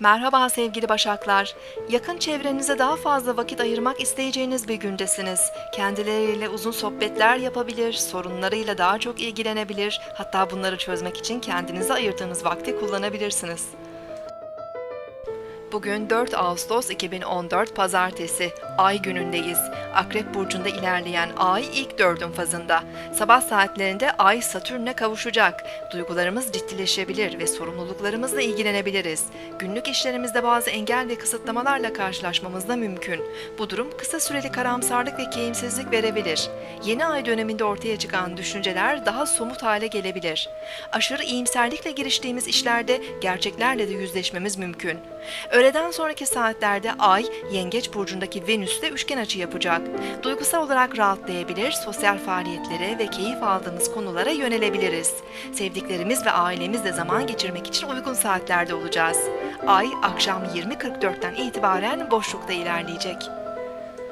Merhaba sevgili Başaklar. Yakın çevrenize daha fazla vakit ayırmak isteyeceğiniz bir gündesiniz. Kendileriyle uzun sohbetler yapabilir, sorunlarıyla daha çok ilgilenebilir, hatta bunları çözmek için kendinize ayırdığınız vakti kullanabilirsiniz. Bugün 4 Ağustos 2014 Pazartesi, Ay günündeyiz. Akrep Burcu'nda ilerleyen Ay ilk dördün fazında. Sabah saatlerinde Ay Satürn'e kavuşacak. Duygularımız ciddileşebilir ve sorumluluklarımızla ilgilenebiliriz. Günlük işlerimizde bazı engel ve kısıtlamalarla karşılaşmamız da mümkün. Bu durum kısa süreli karamsarlık ve keyimsizlik verebilir. Yeni ay döneminde ortaya çıkan düşünceler daha somut hale gelebilir. Aşırı iyimserlikle giriştiğimiz işlerde gerçeklerle de yüzleşmemiz mümkün. Öğleden sonraki saatlerde Ay, Yengeç burcundaki Venüs'le üçgen açı yapacak. Duygusal olarak rahatlayabilir, sosyal faaliyetlere ve keyif aldığımız konulara yönelebiliriz. Sevdiklerimiz ve ailemizle zaman geçirmek için uygun saatlerde olacağız. Ay, akşam 20.44'ten itibaren boşlukta ilerleyecek.